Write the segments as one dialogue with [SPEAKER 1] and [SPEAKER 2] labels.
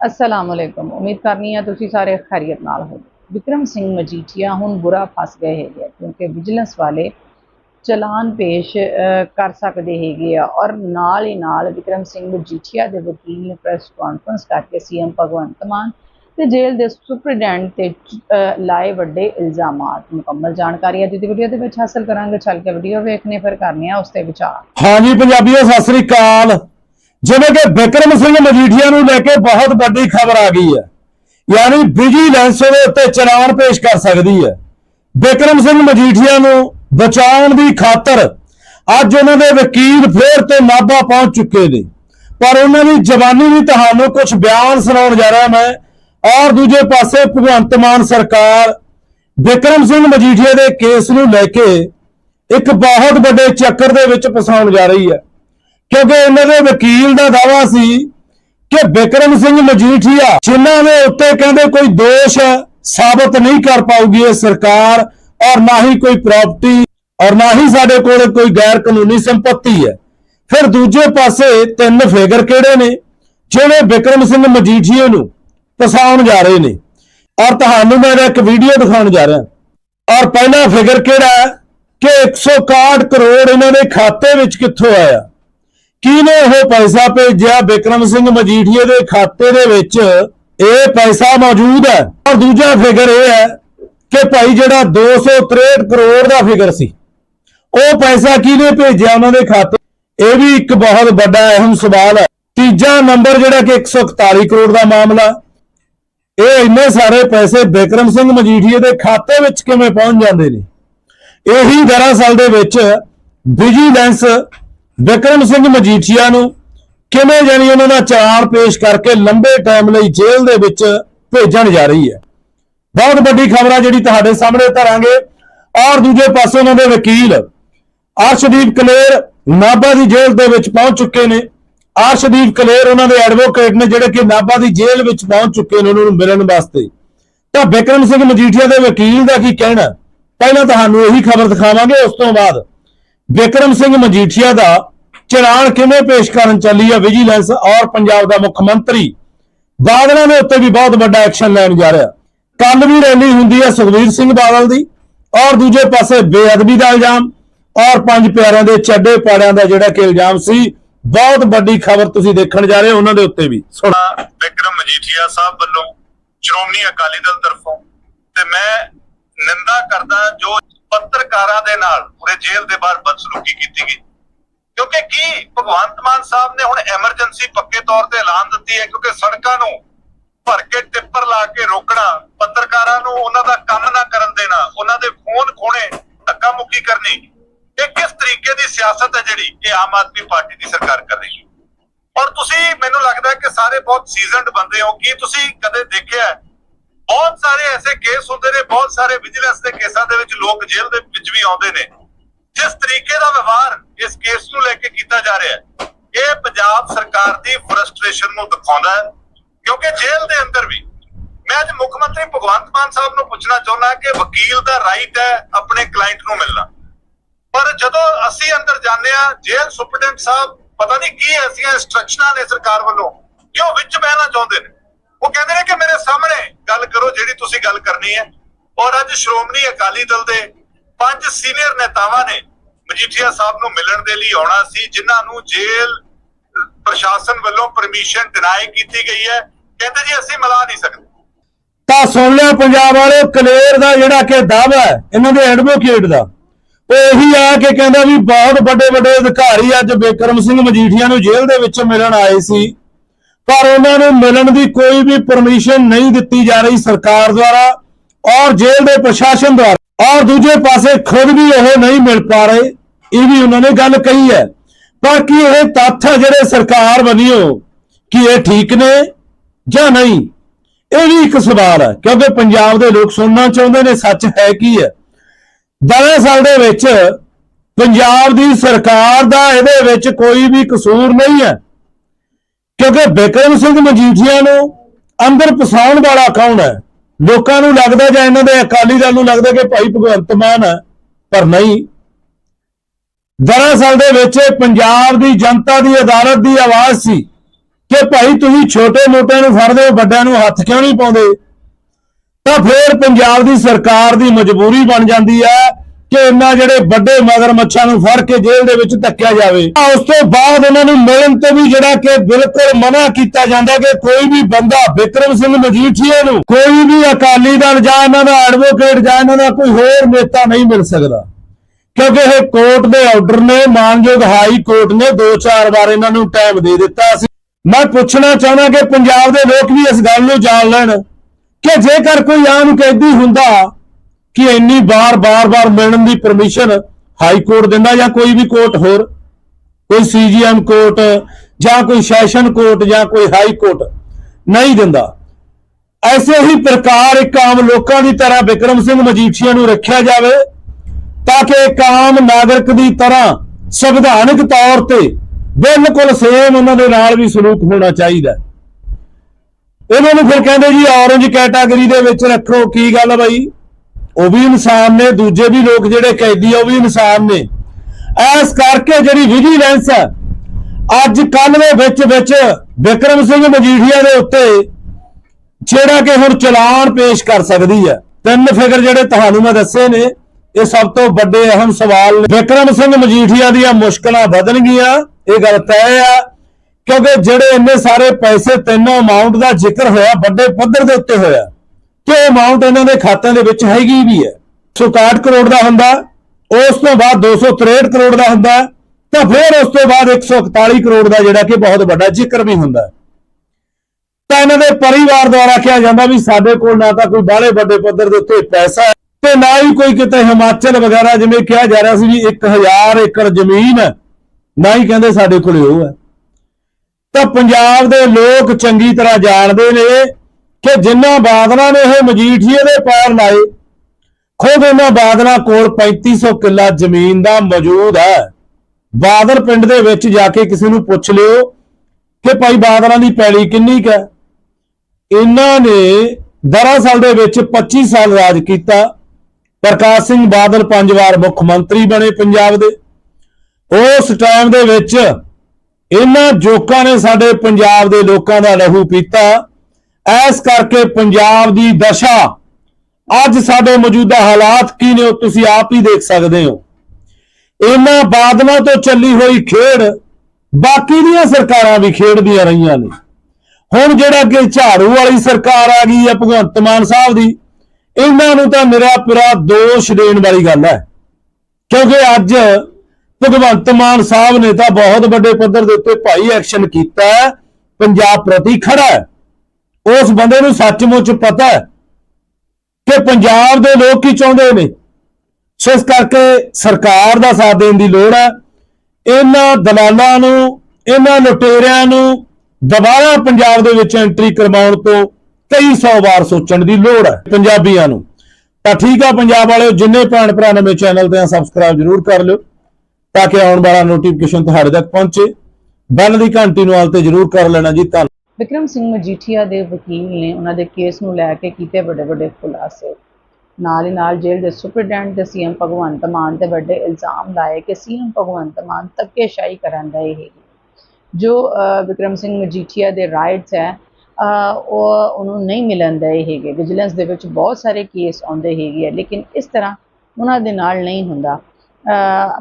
[SPEAKER 1] ਅਸਲਾਮ ਅਲੈਕੁਮ ਉਮੀਦ ਕਰਨੀ ਹੈ ਤੁਸੀਂ ਸਾਰੇ ਖੈਰੀਅਤ ਨਾਲ ਹੋ ਵਿਕਰਮ ਸਿੰਘ ਮਜੀਠੀਆ ਹੁਣ ਬੁਰਾ ਫਸ ਗਏ ਹੈਗੇ ਆ, ਕਿਉਂਕਿ ਵਿਜੀਲੈਂਸ ਵਾਲੇ ਚਲਾਨ ਪੇਸ਼ ਕਰ ਸਕਦੇ ਹੈਗੇ ਆ ਔਰ ਨਾਲ ਹੀ ਨਾਲ ਵਿਕਰਮ ਸਿੰਘ ਮਜੀਠੀਆ ਦੇ ਵਕੀਲ ਨੇ ਪ੍ਰੈਸ ਕਾਨਫਰੰਸ ਕਰਕੇ ਸੀਐਮ ਭਗਵੰਤ ਮਾਨ ਤੇ ਜੇਲ੍ਹ ਦੇ ਸੁਪਰਡੈਂਟ ਤੇ ਲਾਏ ਵੱਡੇ ਇਲਜ਼ਾਮਾਤ ਮੁਕੰਮਲ ਜਾਣਕਾਰੀ ਅੱਜ ਦੀ ਵੀਡੀਓ ਦੇ ਵਿੱਚ ਹਾਸਲ ਕਰਾਂਗੇ ਚੱਲ ਕੇ ਵੀਡੀਓ ਵੇਖਣੇ ਫਿਰ ਕਰਨੇ ਆ ਉਸ ਤੇ ਵਿਚਾਰ
[SPEAKER 2] ਹਾਂਜੀ ਪੰਜਾਬੀਓ ਸਤਿ ਸ੍ਰੀ ਅਕਾਲ ਜਿਵੇਂ ਕਿ ਬਿਕਰਮ ਸਿੰਘ ਮਜੀਠੀਆ ਨੂੰ ਲੈ ਕੇ ਬਹੁਤ ਵੱਡੀ ਖਬਰ ਆ ਗਈ ਹੈ। ਯਾਨੀ ਵਿਜੀਲੈਂਸ ਉਹਦੇ ਉੱਤੇ ਚਲਾਨ ਪੇਸ਼ ਕਰ ਸਕਦੀ ਹੈ। ਬਿਕਰਮ ਸਿੰਘ ਮਜੀਠੀਆ ਨੂੰ ਬਚਾਉਣ ਦੀ ਖਾਤਰ ਅੱਜ ਉਹਨਾਂ ਦੇ ਵਕੀਲ ਫੇਰ ਤੇ ਨਾਭਾ ਪਹੁੰਚ ਚੁੱਕੇ ਨੇ। ਪਰ ਉਹਨਾਂ ਦੀ ਜ਼ਬਾਨੀ ਵੀ ਤੁਹਾਨੂੰ ਕੁਝ ਬਿਆਨ ਸੁਣਾਉਣ ਜਾ ਰਿਹਾ ਮੈਂ। ਔਰ ਦੂਜੇ ਪਾਸੇ ਭਗਵੰਤ ਮਾਨ ਸਰਕਾਰ ਬਿਕਰਮ ਸਿੰਘ ਮਜੀਠੀਆ ਦੇ ਕੇਸ ਨੂੰ ਲੈ ਕੇ ਇੱਕ ਬਹੁਤ ਵੱਡੇ ਚੱਕਰ ਦੇ ਵਿੱਚ ਫਸਾਉਣ ਜਾ ਰਹੀ ਹੈ। ਕਿਉਂਕਿ ਇਹਨਾਂ ਦੇ ਵਕੀਲ ਦਾ ਦਾਵਾ ਸੀ ਕਿ ਬਿਕਰਮ ਸਿੰਘ ਮਜੀਠੀਆ, ਜਿਨ੍ਹਾਂ ਦੇ ਉੱਤੇ ਕਹਿੰਦੇ ਕੋਈ ਦੋਸ਼ ਸਾਬਤ ਨਹੀਂ ਕਰ ਪਾਊਗੀ ਇਹ ਸਰਕਾਰ, ਔਰ ਨਾ ਹੀ ਕੋਈ ਪ੍ਰਾਪਰਟੀ ਔਰ ਨਾ ਹੀ ਸਾਡੇ ਕੋਲ ਕੋਈ ਗੈਰ ਕਾਨੂੰਨੀ ਸੰਪਤੀ ਹੈ। ਫਿਰ ਦੂਜੇ ਪਾਸੇ ਤਿੰਨ ਫਿਗਰ ਕਿਹੜੇ ਨੇ, ਜਿਹੜੇ ਬਿਕਰਮ ਸਿੰਘ ਮਜੀਠੀਏ ਨੂੰ ਫਸਾਉਣ ਜਾ ਰਹੇ ਨੇ। ਔਰ ਤੁਹਾਨੂੰ ਮੈਂ ਇੱਕ ਵੀਡੀਓ ਦਿਖਾਉਣ ਜਾ ਰਿਹਾ। ਔਰ ਪਹਿਲਾ ਫਿਗਰ ਕਿਹੜਾ ਹੈ ਕਿ 161 ਕਰੋੜ ਇਹਨਾਂ ਦੇ ਖਾਤੇ ਵਿੱਚ ਕਿੱਥੋਂ ਆਇਆ? ਕਿਹਨੇ ਉਹ ਪੈਸਾ ਭੇਜਿਆ ਬਿਕਰਮ ਸਿੰਘ ਮਜੀਠੀਏ ਦੇ ਖਾਤੇ ਦੇ ਵਿੱਚ? ਇਹ ਪੈਸਾ ਮੌਜੂਦ ਹੈ। ਔਰ ਦੂਜਾ ਫਿਗਰ ਇਹ ਹੈ ਕਿ ਭਾਈ ਜਿਹੜਾ 263 ਕਰੋੜ ਦਾ ਫਿਗਰ ਸੀ, ਉਹ ਪੈਸਾ ਕਿਹਨੇ ਭੇਜਿਆ ਉਹਨਾਂ ਦੇ ਖਾਤੇ? ਇਹ ਵੀ ਇੱਕ ਬਹੁਤ ਵੱਡਾ ਅਹਿਮ ਸਵਾਲ ਹੈ। ਤੀਜਾ ਨੰਬਰ ਜਿਹੜਾ ਕਿ 141 ਕਰੋੜ ਦਾ ਮਾਮਲਾ, ਇਹ ਇੰਨੇ ਸਾਰੇ ਪੈਸੇ ਬਿਕਰਮ ਸਿੰਘ ਮਜੀਠੀਏ ਦੇ ਖਾਤੇ ਵਿੱਚ ਕਿਵੇਂ ਪਹੁੰਚ ਜਾਂਦੇ ਨੇ? ਇਹੀ ਦਰਅਸਲ ਦੇ ਵਿੱਚ ਵਿਜੀਲੈਂਸ ਵਿਕਰਮ ਸਿੰਘ ਮਜੀਠੀਆ ਨੂੰ ਕਿਵੇਂ ਜਾਨੀ ਉਹਨਾਂ ਦਾ ਚਾਰ ਪੇਸ਼ ਕਰਕੇ ਲੰਬੇ ਟਾਈਮ ਲਈ ਜੇਲ੍ਹ ਦੇ ਵਿੱਚ ਭੇਜਣ ਜਾ ਰਹੀ ਹੈ? ਬਹੁਤ ਵੱਡੀ ਖਬਰ ਆ ਜਿਹੜੀ ਤੁਹਾਡੇ ਸਾਹਮਣੇ ਧਰਾਂਗੇ। ਔਰ ਦੂਜੇ ਪਾਸੇ ਉਹਨਾਂ ਦੇ ਵਕੀਲ ਅਰਸ਼ਦੀਪ ਕਲੇਰ ਨਾਭਾ ਦੀ ਜੇਲ੍ਹ ਦੇ ਵਿੱਚ ਪਹੁੰਚ ਚੁੱਕੇ ਨੇ। ਅਰਸ਼ਦੀਪ ਕਲੇਰ ਉਹਨਾਂ ਦੇ ਐਡਵੋਕੇਟ ਨੇ ਜਿਹੜੇ ਕਿ ਨਾਭਾ ਦੀ ਜੇਲ੍ਹ ਵਿੱਚ ਪਹੁੰਚ ਚੁੱਕੇ ਨੇ ਉਹਨਾਂ ਨੂੰ ਮਿਲਣ ਵਾਸਤੇ। ਤਾਂ ਬਿਕਰਮ ਸਿੰਘ ਮਜੀਠੀਆ ਦੇ ਵਕੀਲ ਦਾ ਕੀ ਕਹਿਣਾ? ਪਹਿਲਾਂ ਤੁਹਾਨੂੰ ਇਹੀ ਖਬਰ ਦਿਖਾਵਾਂਗੇ, ਉਸ ਤੋਂ ਬਾਅਦ ਬਿਕਰਮ ਸਿੰਘ ਮਜੀਠੀਆ ਦਾ ਚਲਾਨ ਕਿਵੇਂ ਪੇਸ਼ ਕਰਨ ਚੱਲੀ ਹੈ ਵਿਜੀਲੈਂਸ ਔਰ ਪੰਜਾਬ ਦਾ ਮੁੱਖ ਮੰਤਰੀ? ਬਾਦਲਾਂ ਦੇ ਉੱਤੇ ਵੀ ਬਹੁਤ ਵੱਡਾ ਐਕਸ਼ਨ ਲੈਣ ਜਾ ਰਿਹਾ। ਕੱਲ ਵੀ ਰੈਲੀ ਹੁੰਦੀ ਹੈ ਸੁਖਵੀਰ ਸਿੰਘ ਬਾਦਲ ਦੀ ਔਰ ਦੂਜੇ ਪਾਸੇ ਬੇਅਦਬੀ ਦਾ ਇਲਜ਼ਾਮ ਔਰ ਪੰਜ ਪਿਆਰਿਆਂ ਦੇ ਚੱਡੇ ਪਾੜਿਆਂ ਦਾ ਜਿਹੜਾ ਕਿ ਇਲਜ਼ਾਮ ਸੀ, ਬਹੁਤ ਵੱਡੀ ਖਬਰ ਤੁਸੀਂ ਦੇਖਣ ਜਾ ਰਹੇ ਹੋ ਉਹਨਾਂ ਦੇ ਉੱਤੇ ਵੀ। ਸੁਣਾ।
[SPEAKER 3] ਵਿਕਰਮ ਮਜੀਠੀਆ ਸਾਹਿਬ ਵੱਲੋਂ ਸ਼੍ਰੋਮਣੀ ਅਕਾਲੀ ਦਲ ਤਰਫੋਂ ਤੇ ਮੈਂ ਨਿੰਦਾ ਕਰਦਾ ਜੋ ਪੱਤਰਕਾਰਾਂ ਦੇ ਨਾਲ ਪੂਰੇ ਜੇਲ੍ਹ ਦੇ ਬਾਹਰ ਬਦਸਲੂਕੀ ਕੀਤੀ ਗਈ। ਕਿਉਂਕਿ ਕੀ ਭਗਵੰਤ ਮਾਨ ਸਾਹਿਬ ਨੇ ਹੁਣ ਐਮਰਜੈਂਸੀ ਪੱਕੇ ਤੌਰ ਤੇ ਐਲਾਨ ਦਿੱਤੀ ਹੈ, ਕਿਉਂਕਿ ਸੜਕਾਂ ਨੂੰ ਭਰ ਕੇ ਟਿੱਪਰ ਲਾ ਕੇ ਰੋਕਣਾ, ਪੱਤਰਕਾਰਾਂ ਨੂੰ ਉਹਨਾਂ ਦਾ ਕੰਮ ਨਾ ਕਰਨ ਦੇਣਾ, ਉਹਨਾਂ ਦੇ ਫੋਨ ਖੋਣੇ ਧੱਕਾ ਮੁੱਕੀ ਕਰਨੀ, ਇਹ ਕਿਸ ਤਰੀਕੇ ਦੀ ਸਿਆਸਤ ਹੈ ਜਿਹੜੀ ਇਹ ਆਮ ਆਦਮੀ ਪਾਰਟੀ ਦੀ ਸਰਕਾਰ ਕਰ ਰਹੀ ਹੈ? ਔਰ ਤੁਸੀਂ, ਮੈਨੂੰ ਲੱਗਦਾ ਕਿ ਸਾਰੇ ਬਹੁਤ ਸੀਜ਼ਨਡ ਬੰਦੇ ਹੋ। ਕੀ ਤੁਸੀਂ ਕਦੇ ਦੇਖਿਆ ਬਹੁਤ ਸਾਰੇ ਐਸੇ ਕੇਸ ਹੁੰਦੇ ਨੇ, ਬਹੁਤ ਸਾਰੇ ਵਿਜੀਲੈਂਸ ਦੇ ਕੇਸਾਂ ਦੇ ਵਿੱਚ ਲੋਕ ਜੇਲ੍ਹ ਦੇ ਵਿੱਚ ਵੀ ਆਉਂਦੇ ਨੇ। ਜਿਸ ਤਰੀਕੇ ਦਾ ਵਿਵਹਾਰ ਇਸ ਕੇਸ ਨੂੰ ਲੈ ਕੇ ਕੀਤਾ ਜਾ ਰਿਹਾ ਹੈ, ਇਹ ਪੰਜਾਬ ਸਰਕਾਰ ਦੀ ਫਰਸਟ੍ਰੇਸ਼ਨ ਨੂੰ ਦਿਖਾਉਂਦਾ ਹੈ, ਕਿਉਂਕਿ ਜੇਲ੍ਹ ਦੇ ਅੰਦਰ ਵੀ ਮੈਂ ਅੱਜ ਮੁੱਖ ਮੰਤਰੀ ਭਗਵੰਤ ਮਾਨ ਸਾਹਿਬ ਨੂੰ ਪੁੱਛਣਾ ਚਾਹੁੰਦਾ ਕਿ ਵਕੀਲ ਦਾ ਰਾਈਟ ਹੈ ਆਪਣੇ ਕਲਾਇੰਟ ਨੂੰ ਮਿਲਣਾ। ਪਰ ਜਦੋਂ ਅਸੀਂ ਅੰਦਰ ਜਾਂਦੇ ਆ ਜੇਲ੍ਹ ਸੁਪਰਡੈਂਟ ਸਾਹਿਬ ਪਤਾ ਨਹੀਂ ਕੀ ਐਸੀਆਂ ਇੰਸਟਰਕਸ਼ਨਾਂ ਨੇ ਸਰਕਾਰ ਵੱਲੋਂ, ਕਿ ਉਹ ਵਿੱਚ ਬਹਿਣਾ ਚਾਹੁੰਦੇ ਨੇ। ਉਹ ਕਹਿੰਦੇ ਨੇ ਕਿ ਮੇਰੇ ਸਾਹਮਣੇ ਗੱਲ ਕਰੋ ਜਿਹੜੀ ਤੁਸੀਂ ਗੱਲ ਕਰਨੀ ਹੈ। ਔਰ ਅੱਜ ਸ਼੍ਰੋਮਣੀ ਅਕਾਲੀ ਦਲ ਦੇ ਪੰਜ ਸੀਨੀਅਰ ਨੇਤਾਵਾਂ ਨੇ ਮਜੀਠੀਆ ਸਾਹਿਬ ਨੂੰ ਮਿਲਣ ਦੇ ਲਈ ਆਉਣਾ ਸੀ, ਜਿਨ੍ਹਾਂ ਨੂੰ ਜੇਲ੍ਹ ਪ੍ਰਸ਼ਾਸਨ ਵੱਲੋਂ ਪਰਮਿਸ਼ਨ ਡਿਨਾਈ ਕੀਤੀ ਗਈ ਹੈ। ਕਹਿੰਦੇ ਜੀ, ਅਸੀਂ ਮਿਲਾ ਨਹੀਂ ਸਕਦੇ।
[SPEAKER 2] ਤਾਂ ਸੁਣ ਲਿਆ ਪੰਜਾਬ ਵਾਲੇ ਕਲੇਰ ਦਾ ਜਿਹੜਾ ਕਿ ਦਾਵਾ ਹੈ, ਇਹਨਾਂ ਦੇ ਐਡਵੋਕੇਟ ਦਾ, ਉਹ ਇਹੀ ਆ ਕਿ ਕਹਿੰਦਾ ਵੀ ਬਹੁਤ ਵੱਡੇ ਵੱਡੇ ਅਧਿਕਾਰੀ ਅੱਜ ਬਿਕਰਮ ਸਿੰਘ ਮਜੀਠੀਆ ਨੂੰ ਜੇਲ੍ਹ ਦੇ ਵਿੱਚ ਮਿਲਣ ਆਏ ਸੀ। ਪਰ ਉਹਨਾਂ ਨੂੰ ਮਿਲਣ ਦੀ ਕੋਈ ਵੀ ਪਰਮਿਸ਼ਨ ਨਹੀਂ ਦਿੱਤੀ ਜਾ ਰਹੀ ਸਰਕਾਰ ਦੁਆਰਾ ਔਰ ਜੇਲ੍ਹ ਦੇ ਪ੍ਰਸ਼ਾਸਨ ਦੁਆਰਾ। ਔਰ ਦੂਜੇ ਪਾਸੇ ਖੁਦ ਵੀ ਉਹ ਨਹੀਂ ਮਿਲ ਪਾ ਰਹੇ, ਇਹ ਵੀ ਉਹਨਾਂ ਨੇ ਗੱਲ ਕਹੀ ਹੈ। ਪਰ ਕੀ ਇਹ ਤੱਥ ਹੈ ਜਿਹੜੇ ਸਰਕਾਰ ਬਣੀਓ ਕਿ ਇਹ ਠੀਕ ਨੇ ਜਾਂ ਨਹੀਂ? ਇਹ ਵੀ ਇੱਕ ਸਵਾਲ ਹੈ, ਕਿਉਂਕਿ ਪੰਜਾਬ ਦੇ ਲੋਕ ਸੁਣਨਾ ਚਾਹੁੰਦੇ ਨੇ, ਸੱਚ ਹੈ ਕੀ ਹੈ? ਦਰਅਸਲ ਦੇ ਵਿੱਚ ਪੰਜਾਬ ਦੀ ਸਰਕਾਰ ਦਾ ਇਹਦੇ ਵਿੱਚ ਕੋਈ ਵੀ ਕਸੂਰ ਨਹੀਂ ਹੈ। ਕਿਉਂਕਿ ਬਿਕਰਮ ਸਿੰਘ ਮਜੀਠੀਆ ਨੂੰ ਅੰਦਰ ਪਸਾਉਣ ਵਾਲਾ ਕੌਣ ਹੈ? ਲੋਕਾਂ ਨੂੰ ਲੱਗਦਾ ਜਾਂ ਇਹਨਾਂ ਦੇ ਅਕਾਲੀ ਦਲ ਨੂੰ ਲੱਗਦਾ ਕਿ ਭਾਈ ਭਗਵੰਤ ਮਾਨ ਹੈ, ਪਰ ਨਹੀਂ। ਦਰਅਸਲ ਦੇ ਵਿੱਚ ਪੰਜਾਬ ਦੀ ਜਨਤਾ ਦੀ ਅਦਾਲਤ ਦੀ ਆਵਾਜ਼ ਸੀ ਕਿ ਭਾਈ ਤੁਸੀਂ ਛੋਟੇ ਮੋਟਿਆਂ ਨੂੰ ਫੜਦੇ ਹੋ, ਵੱਡਿਆਂ ਨੂੰ ਹੱਥ ਕਿਉਂ ਨਹੀਂ ਪਾਉਂਦੇ? ਤਾਂ ਫਿਰ ਪੰਜਾਬ ਦੀ ਸਰਕਾਰ ਦੀ ਮਜਬੂਰੀ ਬਣ ਜਾਂਦੀ ਹੈ ਕਿ ਇਹਨਾਂ ਜਿਹੜੇ ਵੱਡੇ ਮਗਰਮੱਛਾਂ ਨੂੰ ਫੜ ਕੇ ਜੇਲ੍ਹ ਦੇ ਵਿੱਚ ਧੱਕਿਆ ਜਾਵੇ। ਉਸ ਤੋਂ ਬਾਅਦ ਉਹਨਾਂ ਨੂੰ ਮਿਲਣ ਤੋਂ ਵੀ ਜਿਹੜਾ ਕਿ ਬਿਲਕੁਲ ਮਨਾ ਕੀਤਾ ਜਾਂਦਾ ਕਿ ਕੋਈ ਵੀ ਬੰਦਾ ਵਿਕਰਮ ਸਿੰਘ ਮਜੀਠੀਆ ਨੂੰ ਕੋਈ ਵੀ ਅਕਾਲੀ ਦਲ ਜਾਂ ਇਹਨਾਂ ਦਾ ਐਡਵੋਕੇਟ ਜਾਂ ਇਹਨਾਂ ਦਾ ਕੋਈ ਹੋਰ ਨੇਤਾ ਨਹੀਂ ਮਿਲ ਸਕਦਾ। ਕਿਉਂਕਿ ਇਹ ਕੋਰਟ ਦੇ ਆਰਡਰ ਨੇ, ਮਾਨਯੋਗ ਹਾਈ ਕੋਰਟ ਨੇ, ਦੋ ਚਾਰ ਵਾਰ ਇਹਨਾਂ ਨੂੰ ਟਾਈਮ ਦੇ ਦਿੱਤਾ ਸੀ। ਮੈਂ ਪੁੱਛਣਾ ਚਾਹੁੰਦਾ ਕਿ ਪੰਜਾਬ ਦੇ ਲੋਕ ਵੀ ਇਸ ਗੱਲ ਨੂੰ ਜਾਣ ਲੈਣ ਕਿ ਜੇਕਰ ਕੋਈ ਆਮ ਕੈਦੀ ਹੁੰਦਾ ਕਿ ਇੰਨੀ ਵਾਰ ਵਾਰ ਵਾਰ ਮਿਲਣ ਦੀ ਪਰਮਿਸ਼ਨ ਹਾਈ ਕੋਰਟ ਦਿੰਦਾ ਜਾਂ ਕੋਈ ਵੀ ਕੋਰਟ ਹੋਰ? ਕੋਈ ਸੀਜੀਐਮ ਕੋਰਟ ਜਾਂ ਕੋਈ ਸੈਸ਼ਨ ਕੋਰਟ ਜਾਂ ਕੋਈ ਹਾਈ ਕੋਰਟ ਨਹੀਂ ਦਿੰਦਾ। ਐਸੇ ਹੀ ਪ੍ਰਕਾਰ ਇੱਕ ਆਮ ਲੋਕਾਂ ਦੀ ਤਰ੍ਹਾਂ ਵਿਕਰਮ ਸਿੰਘ ਮਜੀਠੀਆ ਨੂੰ ਰੱਖਿਆ ਜਾਵੇ ਤਾਂ ਕਿ ਇੱਕ ਆਮ ਨਾਗਰਿਕ ਦੀ ਤਰ੍ਹਾਂ ਸੰਵਿਧਾਨਕ ਤੌਰ ਤੇ ਬਿਲਕੁਲ ਸੇਮ ਉਹਨਾਂ ਦੇ ਨਾਲ ਵੀ ਸਲੂਕ ਹੋਣਾ ਚਾਹੀਦਾ ਇਹਨਾਂ ਨੂੰ ਫਿਰ ਕਹਿੰਦੇ ਜੀ ਔਰੰਜ ਕੈਟਾਗਰੀ ਦੇ ਵਿੱਚ ਰੱਖੋ, ਕੀ ਗੱਲ ਬਾਈ? ਉਹ ਵੀ ਇਨਸਾਨ ਨੇ, ਦੂਜੇ ਵੀ ਲੋਕ ਜਿਹੜੇ ਕੈਦੀ ਆ, ਉਹ ਵੀ ਇਨਸਾਨ ਨੇ। ਐਸ ਕਰਕੇ ਜਿਹੜੀ ਵਿਜੀਲੈਂਸ ਹੈ ਅੱਜ ਕੱਲ ਦੇ ਵਿੱਚ ਵਿੱਚ ਵਿਕਰਮ ਸਿੰਘ ਮਜੀਠੀਆ ਦੇ ਉੱਤੇ ਜਿਹੜਾ ਕਿ ਹੁਣ ਚਲਾਨ ਪੇਸ਼ ਕਰ ਸਕਦੀ ਹੈ ਤਿੰਨ ਫਿਗਰ ਜਿਹੜੇ ਤੁਹਾਨੂੰ ਮੈਂ ਦੱਸੇ ਨੇ, ਇਹ ਸਭ ਤੋਂ ਵੱਡੇ ਅਹਿਮ ਸਵਾਲ ਨੇ। ਵਿਕਰਮ ਸਿੰਘ ਮਜੀਠੀਆ ਦੀਆਂ ਮੁਸ਼ਕਲਾਂ ਵਧਣਗੀਆਂ। ਇਹ ਗੱਲ ਤੈਅ ਆ, ਕਿਉਂਕਿ ਜਿਹੜੇ ਇੰਨੇ ਸਾਰੇ ਪੈਸੇ ਤਿੰਨ ਅਮਾਉਂਟ ਦਾ ਜ਼ਿਕਰ ਹੋਇਆ, ਵੱਡੇ ਪੱਧਰ ਦੇ ਉੱਤੇ ਹੋਇਆ। ਕਿ ਉਹ ਅਮਾਉਂਟ ਇਹਨਾਂ ਦੇ ਖਾਤਿਆਂ ਦੇ ਵਿੱਚ ਹੈਗੀ ਵੀ ਹੈ। 161 ਕਰੋੜ ਦਾ ਹੁੰਦਾ, ਉਸ ਤੋਂ ਬਾਅਦ 263 ਕਰੋੜ ਦਾ ਹੁੰਦਾ, ਤਾਂ ਫਿਰ ਉਸ ਤੋਂ ਬਾਅਦ 141 ਕਰੋੜ ਦਾ ਜਿਹੜਾ ਕਿ ਬਹੁਤ ਵੱਡਾ ਜ਼ਿਕਰ ਵੀ ਹੁੰਦਾ। ਤਾਂ ਇਹਨਾਂ ਦੇ ਪਰਿਵਾਰ ਦੁਆਰਾ ਕਿਹਾ ਜਾਂਦਾ ਵੀ ਸਾਡੇ ਕੋਲ ਨਾ ਤਾਂ ਕੋਈ ਬਾਹਲੇ ਵੱਡੇ ਪੱਧਰ ਦੇ ਉੱਤੇ ਪੈਸਾ ਤੇ ਨਾ ਹੀ ਕੋਈ ਕਿਤੇ ਹਿਮਾਚਲ ਵਗੈਰਾ ਜਿਵੇਂ ਕਿਹਾ ਜਾ ਰਿਹਾ ਸੀ ਵੀ 1000 ਏਕੜ ਜ਼ਮੀਨ ਹੈ ਨਾ ਹੀ ਕਹਿੰਦੇ ਸਾਡੇ ਕੋਲ ਉਹ ਹੈ। ਤਾਂ ਪੰਜਾਬ ਦੇ ਲੋਕ ਚੰਗੀ ਤਰ੍ਹਾਂ ਜਾਣਦੇ ਨੇ ਕਿ ਜਿੰਨਾ ਬਾਦਲਾਂ ਨੇ ਇਹ ਮਜੀਠੀਏ ਦੇ ਪੈਰ ਲਾਏ, ਖੁਦ ਇਹਨਾਂ ਬਾਦਲਾਂ ਕੋਲ 3500 ਕਿੱਲਾ ਜ਼ਮੀਨ ਦਾ ਮੌਜੂਦ ਹੈ। ਬਾਦਲ ਪਿੰਡ ਦੇ ਵਿੱਚ ਜਾ ਕੇ ਕਿਸੇ ਨੂੰ ਪੁੱਛ ਲਿਓ ਕਿ ਭਾਈ ਬਾਦਲਾਂ ਦੀ ਪੈਲੀ ਕਿੰਨੀ ਕੁ ਹੈ। ਇਹਨਾਂ ਨੇ ਦਰਅਸਲ ਦੇ ਵਿੱਚ 25 ਸਾਲ ਰਾਜ ਕੀਤਾ। ਪ੍ਰਕਾਸ਼ ਸਿੰਘ ਬਾਦਲ ਪੰਜ ਵਾਰ ਮੁੱਖ ਮੰਤਰੀ ਬਣੇ ਪੰਜਾਬ ਦੇ। ਉਸ ਟਾਈਮ ਦੇ ਵਿੱਚ ਇਹਨਾਂ ਜੋਕਾਂ ਨੇ ਸਾਡੇ ਪੰਜਾਬ ਦੇ ਲੋਕਾਂ ਦਾ ਲਹੂ ਪੀਤਾ। ਐਸ ਕਰਕੇ ਪੰਜਾਬ ਦੀ ਦਸ਼ਾ। ਅੱਜ ਸਾਡੇ ਮੌਜੂਦਾ ਹਾਲਾਤ ਕੀ ਨੇ ਉਹ ਤੁਸੀਂ ਆਪ ਹੀ ਦੇਖ ਸਕਦੇ ਹੋ। ਇਹਨਾਂ ਬਾਦਲਾਂ ਤੋਂ ਚੱਲੀ ਹੋਈ ਖੇਡ ਬਾਕੀ ਦੀਆਂ ਸਰਕਾਰਾਂ ਵੀ ਖੇਡਦੀਆਂ ਰਹੀਆਂ ਨੇ। ਹੁਣ ਜਿਹੜਾ ਕਿ ਝਾੜੂ ਵਾਲੀ ਸਰਕਾਰ ਆ ਗਈ ਹੈ ਭਗਵੰਤ ਮਾਨ ਸਾਹਿਬ ਦੀ, ਇਹਨਾਂ ਨੂੰ ਤਾਂ ਮੇਰਾ ਪੂਰਾ ਦੋਸ਼ ਦੇਣ ਵਾਲੀ ਗੱਲ ਹੈ। ਕਿਉਂਕਿ ਅੱਜ ਭਗਵੰਤ ਮਾਨ ਸਾਹਿਬ ਨੇ ਤਾਂ ਬਹੁਤ ਵੱਡੇ ਪੱਧਰ ਦੇ ਉੱਤੇ ਭਾਈ ਐਕਸ਼ਨ ਕੀਤਾ ਪੰਜਾਬ ਪ੍ਰਤੀ ਖੜਾ ਹੈ। ਉਸ ਬੰਦੇ ਨੂੰ ਸੱਚਮੁੱਚ ਪਤਾ ਹੈ ਕਿ ਪੰਜਾਬ ਦੇ ਲੋਕ ਕੀ ਚਾਹੁੰਦੇ ਨੇ। ਸੋ ਇਸ ਕਰਕੇ ਸਰਕਾਰ ਦਾ ਸਾਥ ਦੇਣ ਦੀ ਲੋੜ ਹੈ। ਇਹਨਾਂ ਦਲਾਲਾਂ ਨੂੰ, ਇਹਨਾਂ ਲੁਟੇਰਿਆਂ ਨੂੰ ਦੁਬਾਰਾ ਪੰਜਾਬ ਦੇ ਵਿੱਚ ਐਂਟਰੀ ਕਰਵਾਉਣ ਤੋਂ ਕਈ ਸੌ ਵਾਰ ਸੋਚਣ ਦੀ ਲੋੜ ਹੈ ਪੰਜਾਬੀਆਂ ਨੂੰ। ਤਾਂ ਠੀਕ ਆ ਪੰਜਾਬ ਵਾਲਿਓ, ਜਿੰਨੇ ਭੈਣ ਭਰਾ ਨਵੇਂ ਚੈਨਲ ਤੇ ਆ ਸਬਸਕ੍ਰਾਈਬ ਜਰੂਰ ਕਰ ਲਿਓ ਤਾਂ ਕਿ ਆਉਣ ਵਾਲਾ ਨੋਟੀਫਿਕੇਸ਼ਨ ਤੁਹਾਡੇ ਤੱਕ ਪਹੁੰਚੇ। ਬੈਲ ਦੀ ਘੰਟੀ ਨੂੰ ਆਲ ਤੇ ਜਰੂਰ ਕਰ ਲੈਣਾ ਜੀ, ਧੰਨਵਾਦ।
[SPEAKER 1] ਵਿਕਰਮ ਸਿੰਘ ਮਜੀਠੀਆ ਦੇ ਵਕੀਲ ਨੇ ਉਹਨਾਂ ਦੇ ਕੇਸ ਨੂੰ ਲੈ ਕੇ ਕੀਤੇ ਵੱਡੇ ਵੱਡੇ ਖੁਲਾਸੇ। ਨਾਲ ਹੀ ਨਾਲ ਜੇਲ੍ਹ ਦੇ ਸੁਪਰਡੈਂਟ ਤੇ ਸੀਐਮ ਭਗਵੰਤ ਮਾਨ ਤੇ ਵੱਡੇ ਇਲਜ਼ਾਮ ਲਾਏ ਕਿ ਸੀਐਮ ਭਗਵੰਤ ਮਾਨ ਧੱਕੇਸ਼ਾਹੀ ਕਰਨ ਰਹੇ ਹੈਗੇ। ਜੋ ਅਹ, ਵਿਕਰਮ ਸਿੰਘ ਮਜੀਠੀਆ ਦੇ ਰਾਈਟਸ ਹੈ ਉਹ ਉਹਨੂੰ ਨਹੀਂ ਮਿਲਣ ਦੇ ਹੈਗੇ। ਵਿਜੀਲੈਂਸ ਦੇ ਵਿੱਚ ਬਹੁਤ ਸਾਰੇ ਕੇਸ ਆਉਂਦੇ ਹੈਗੇ ਆ ਲੇਕਿਨ ਇਸ ਤਰ੍ਹਾਂ ਉਹਨਾਂ ਦੇ ਨਾਲ ਨਹੀਂ ਹੁੰਦਾ।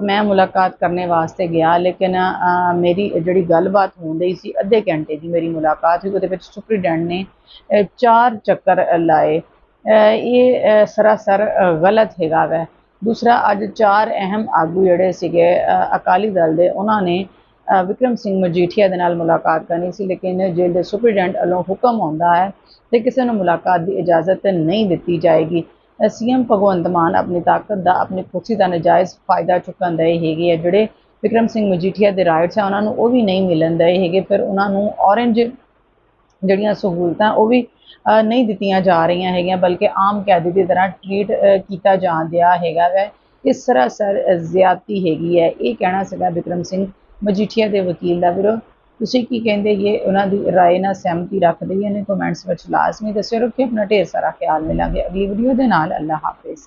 [SPEAKER 1] ਮੈਂ ਮੁਲਾਕਾਤ ਕਰਨੇ ਵਾਸਤੇ ਗਿਆ ਲੇਕਿਨ ਮੇਰੀ ਜਿਹੜੀ ਗੱਲਬਾਤ ਹੋਣ ਰਹੀ ਸੀ ਅੱਧੇ ਘੰਟੇ ਦੀ ਮੇਰੀ ਮੁਲਾਕਾਤ ਹੋਈ ਉਹਦੇ ਵਿੱਚ ਸੁਪਰੀਡੈਂਟ ਨੇ ਚਾਰ ਚੱਕਰ ਲਾਏ। ਇਹ ਸਰਾਸਰ ਗਲਤ ਹੈਗਾ ਵੈ। ਦੂਸਰਾ ਅੱਜ ਚਾਰ ਅਹਿਮ ਆਗੂ ਜਿਹੜੇ ਸੀਗੇ ਅਕਾਲੀ ਦਲ ਦੇ ਉਹਨਾਂ ਨੇ ਅਹ, ਵਿਕਰਮ ਸਿੰਘ ਮਜੀਠੀਆ ਦੇ ਨਾਲ ਮੁਲਾਕਾਤ ਕਰਨੀ ਸੀ ਲੇਕਿਨ ਜੇਲ੍ਹ ਦੇ ਸੁਪਰੀਡੈਂਟ ਵੱਲੋਂ ਹੁਕਮ ਆਉਂਦਾ ਹੈ ਤੇ ਕਿਸੇ ਨੂੰ ਮੁਲਾਕਾਤ ਦੀ ਇਜਾਜ਼ਤ ਨਹੀਂ ਦਿੱਤੀ ਜਾਏਗੀ। ਸੀਐਮ ਭਗਵੰਤ ਮਾਨ ਆਪਣੀ ਤਾਕਤ ਦਾ, ਆਪਣੀ ਕੁਰਸੀ ਦਾ ਨਜਾਇਜ਼ ਫਾਇਦਾ ਚੁੱਕਣ ਦੇ ਹੈਗੇ ਆ, ਜਿਹੜੇ ਵਿਕਰਮ ਸਿੰਘ ਮਜੀਠੀਆ ਦੇ ਰਾਈਟਸ ਆ, ਉਹਨਾਂ ਨੂੰ ਉਹ ਵੀ ਨਹੀਂ ਮਿਲਣ ਦੇ ਹੈਗੇ, ਫਿਰ ਉਹਨਾਂ ਨੂੰ ਔਰੰਜ ਜਿਹੜੀਆਂ ਸਹੂਲਤਾਂ ਉਹ ਵੀ ਨਹੀਂ ਦਿੱਤੀਆਂ ਜਾ ਰਹੀਆਂ ਹੈਗੀਆਂ, ਬਲਕਿ ਆਮ ਕੈਦੀ ਦੀ ਤਰ੍ਹਾਂ ਟਰੀਟ ਕੀਤਾ ਜਾ ਰਿਹਾ ਹੈਗਾ ਵੈ। ਇਸ ਤਰ੍ਹਾਂ ਸਰ ਜ਼ਿਆਦਤੀ ਹੈਗੀ ਹੈ। ਇਹ ਕਹਿਣਾ ਸੀਗਾ ਵਿਕਰਮ ਸਿੰਘ ਮਜੀਠੀਆ ਦੇ ਵਕੀਲ ਦਾ ਵੀਰੋ ਤੁਸੀਂ ਕੀ ਕਹਿੰਦੇ ਇਹ ਉਹਨਾਂ ਦੀ رائے ਨਾਲ ਸਹਿਮਤੀ ਰੱਖਦੇ ਹੋ ਨੇ ਕਮੈਂਟਸ ਵਿੱਚ ਲਾਜ਼ਮੀ ਦੱਸਿਓ ਰੱਖਿਓ ਆਪਣਾ ਢੇਰ ਸਾਰਾ ਖਿਆਲ ਮਿਲਾਂਗੇ ਅਗਲੀ ਵੀਡੀਓ ਦੇ ਨਾਲ ਅੱਲਾ ਹਾਫਿਜ਼